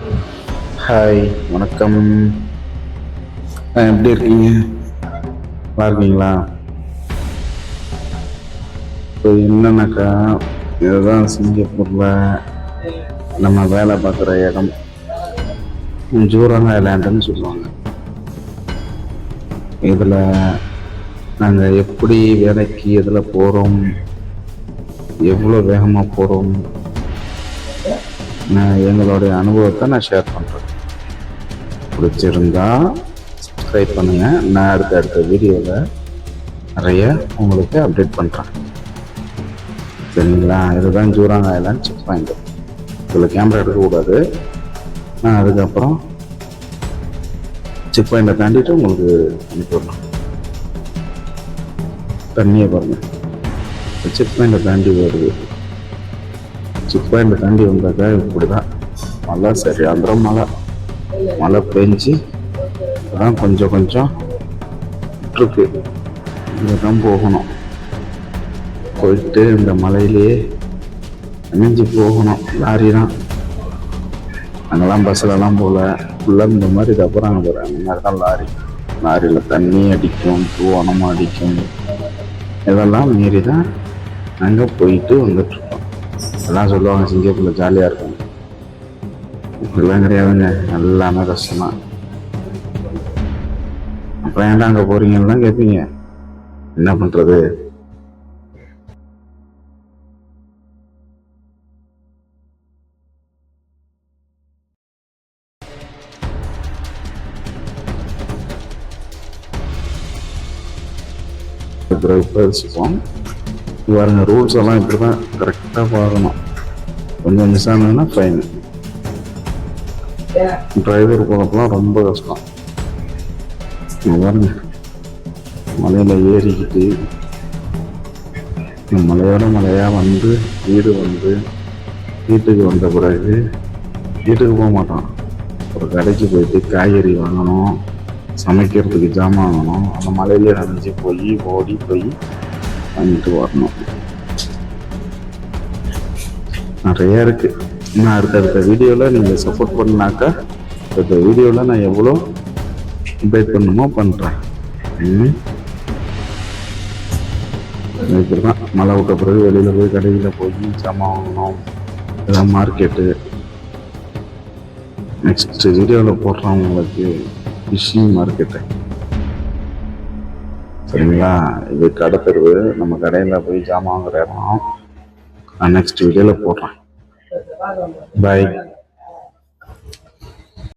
Hi வணக்கம். எப்படி இருக்கீங்க? நல்லா இருக்கீங்களா இப்போ என்னன்னாக்கா இதுதான் சிங்கப்பூரில் நம்ம வேலை பார்க்குற இடம். ஜூராங் ஐலாண்டுன்னு சொல்லுவாங்க. இதில் நாங்கள் எப்படி வேலைக்கு இதில் போகிறோம் எவ்வளோ வேகமாக போகிறோம் நான் எங்களுடைய அனுபவத்தை நான் ஷேர் பண்ணுறேன் பிடிச்சிருந்தா சப்ஸ்கிரைப் பண்ணுங்கள் நான் அடுத்த அடுத்த வீடியோவில் நிறைய உங்களுக்கு அப்டேட் பண்ணுறேன் சரிங்களா? இதுதான் ஜூராங் ஐலாண்ட் செக் பாயிண்ட் இதில் கேமரா எடுக்கக்கூடாது. நான் அதுக்கப்புறம் செக் பாயிண்டை தாண்டிட்டு உங்களுக்கு அனுப்பிவிடலாம் தண்ணியை பாருங்கள் செக் பாயிண்டை தாண்டி வருது. செக் பாயிண்டை தாண்டி வந்தாக்கா இப்படி தான் மழை சரி அந்த மழை. மழை பெஞ்சு அதான் கொஞ்சம் கொஞ்சம் இருக்கு. இங்கே தான் போகணும். போயிட்டு இந்த மலையிலேயே நினைஞ்சு போகணும். லாரி தான் அங்கெல்லாம் பஸ்ஸிலலாம் போகல. ஃபுல்லாக இந்த மாதிரி தப்புறாங்க போகிற அந்த மாதிரி தான் லாரி. லாரியில் தண்ணி அடிக்கும் தூவனமும் அடிக்கும். இதெல்லாம் மீறி தான் நாங்கள் போயிட்டு வந்துட்டுருக்கோம் எல்லாம் சொல்லுவாங்க சிங்கப்பூரில் ஜாலியாக இருக்கும். இப்படிலாம் கிடையாதுங்க எல்லாமே கஷ்டம்தான் அப்புறம் ஏன்டா அங்கே போறீங்கன்னா கேட்பீங்க என்ன பண்ணுறது வச்சுப்போம் பாருங்க ரூல்ஸ் எல்லாம் இப்படி தான் கரெக்டாக பார்க்கணும் கொஞ்சம் மிஸ் ஆனதுன்னா ஃபைன் டிரைவர் போனப்பெல்லாம் ரொம்ப கஷ்டம். பாருங்க. மலையில் ஏறிக்கிட்டு மலையோட மலையாக வந்து வீடு வந்து வீட்டுக்கு வந்த பிறகு வீட்டுக்கு போக மாட்டோம் ஒரு கடைக்கு போயிட்டு காய்கறி வாங்கணும் சமைக்கிறதுக்கு ஜாமான் வாங்கணும் அந்த மலையிலே நினைஞ்சு போய் ஓடி போய் வாங்கிட்டு வரணும். நிறைய இருக்கு. நான் அடுத்தடுத்த வீடியோவில் நீங்கள் சப்போர்ட் பண்ணாக்கா அடுத்த வீடியோவில் நான் எவ்வளோ அப்டேட் பண்ணுமோ பண்ணுறேன் இப்படி தான் மழை விட்ட பிறகு வெளியில் போய் கடையில் போய் ஜாமான் வாங்கணும். இதெல்லாம் மார்க்கெட்டு நெக்ஸ்ட் வீடியோவில் போடுறேன் உங்களுக்கு. ஃபிஷிங் மார்க்கெட்டு சரிங்களா? இது கடை தெருவு. நம்ம கடையில் போய் ஜாமான் வாங்குற இடம். நான் நெக்ஸ்ட் வீடியோவில் போடுறேன். பாய்